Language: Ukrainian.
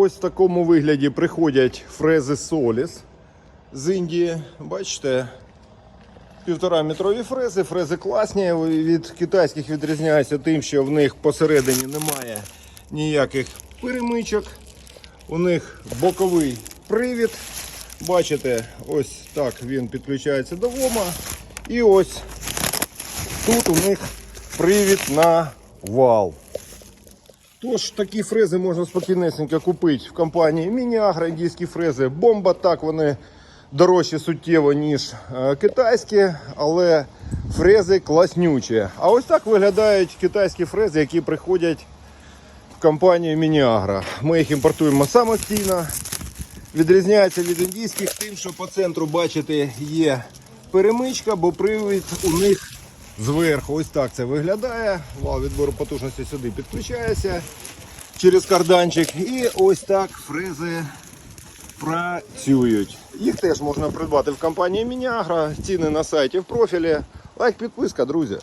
Ось в такому вигляді приходять фрези Solis з Індії. Бачите, півтора метрові фрези. Фрези класні. Від китайських відрізняються тим, що в них посередині немає ніяких перемичок. У них боковий привід. Бачите, ось так він підключається до ВОМа. І ось тут у них привід на вал. Тож такі фрези можна спокійнесенько купити в компанії Мініагро, індійські фрези. Бомба так вони дорожчі суттєво, ніж е, китайські, але фрези класнючі. А ось так виглядають китайські фрези, які приходять в компанію Мініагро. Ми їх імпортуємо самостійно. Відрізняється від індійських тим, що по центру, бачите, є перемичка, бо привід у них зверху. Ось так це виглядає. Вал відбору потужності сюди підключається через карданчик. І ось так фрези працюють. Їх теж можна придбати в компанії Мінягра. Ціни на сайті в профілі. Лайк, підписка, друзі.